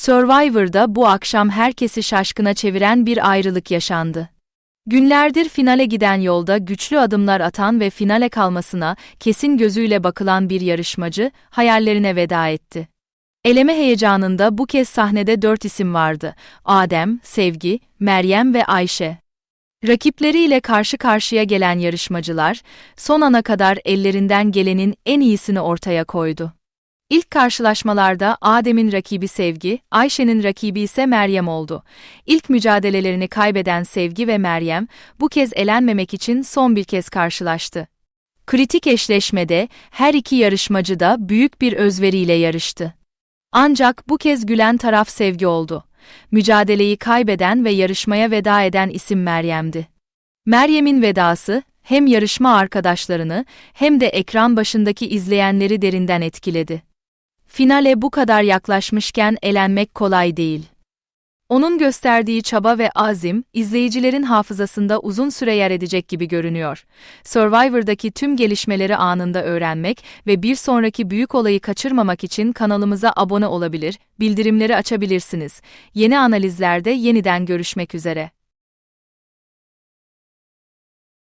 Survivor'da bu akşam herkesi şaşkına çeviren bir ayrılık yaşandı. Günlerdir finale giden yolda güçlü adımlar atan ve finale kalmasına kesin gözüyle bakılan bir yarışmacı hayallerine veda etti. Eleme heyecanında bu kez sahnede dört isim vardı. Adem, Sevgi, Meryem ve Ayşe. Rakipleriyle karşı karşıya gelen yarışmacılar, son ana kadar ellerinden gelenin en iyisini ortaya koydu. İlk karşılaşmalarda Adem'in rakibi Sevgi, Ayşe'nin rakibi ise Meryem oldu. İlk mücadelelerini kaybeden Sevgi ve Meryem, bu kez elenmemek için son bir kez karşılaştı. Kritik eşleşmede her iki yarışmacı da büyük bir özveriyle yarıştı. Ancak bu kez gülen taraf Sevgi oldu. Mücadeleyi kaybeden ve yarışmaya veda eden isim Meryem'di. Meryem'in vedası, hem yarışma arkadaşlarını hem de ekran başındaki izleyenleri derinden etkiledi. Finale bu kadar yaklaşmışken elenmek kolay değil. Onun gösterdiği çaba ve azim, izleyicilerin hafızasında uzun süre yer edecek gibi görünüyor. Survivor'daki tüm gelişmeleri anında öğrenmek ve bir sonraki büyük olayı kaçırmamak için kanalımıza abone olabilir, bildirimleri açabilirsiniz. Yeni analizlerde yeniden görüşmek üzere.